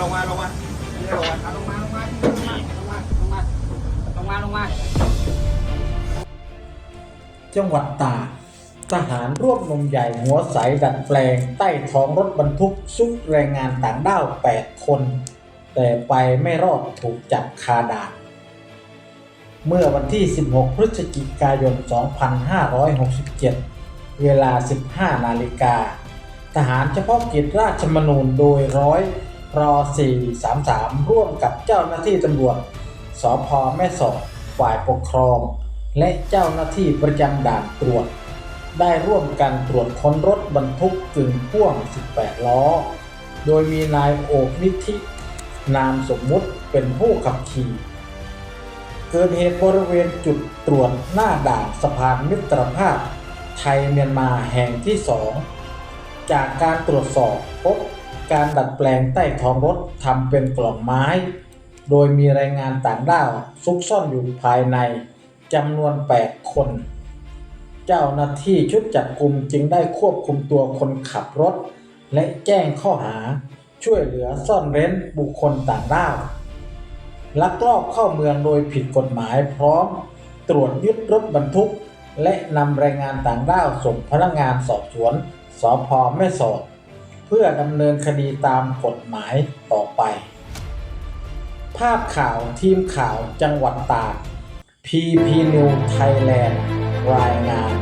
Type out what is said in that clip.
ลงมาลงมาลงมาลงมาลงมาลงมาลงมาลงมาลงมาจังหวัดตากทหารรวบนมใหญ่หัวใสดัดแปลง ใต้ท้องรถบรรทุกซุกแรงงานต่างด้าว 8 คน แต่ไปไม่รอดถูกจับคาด่านเมื่อวันที่ 16 พฤศจิกายน 2567 เวลา 15 นาฬิกา ทหารเฉพาะกิจราชมนูญโดยร้อย รอ433 ร่วมกับเจ้าหน้าที่ตำรวจสพแม่สอดฝ่ายปกครอง และเจ้าหน้าที่ประจำด่านตรวจ ได้ร่วมกันตรวจค้นรถบรรทุกกึ่งพ่วง 18 ล้อ โดยมีนายโอกนิธิ นามสมมุติเป็นผู้ขับขี่เกิดเหตุบริเวณจุดตรวจหน้าด่านสะพานมิตรภาพ ไทยเมียนมาแห่งที่สองจากการตรวจสอบพบ การดัดแปลงใต้ท้องรถทำเป็นกล่องไม้ โดยมีแรงงานต่างด้าวซุกซ่อนอยู่ภายในจำนวน 8 คน เจ้าหน้าที่ชุดจับกลุ่มจึงได้ควบคุมตัวคนขับรถ และแจ้งข้อหาช่วยเหลือซ่อนเร้นบุคคลต่างด้าวลักลอบเข้าเมืองโดยผิดกฎหมายพร้อม ตรวจยึดรถบรรทุก และนำแรงงานต่างด้าวส่งพนักงานสอบสวนสพแม่สอด เพื่อดำเนินคดีตามกฎหมายต่อไป ภาพข่าวทีมข่าวจังหวัดตาก PP New Thailand รายงาน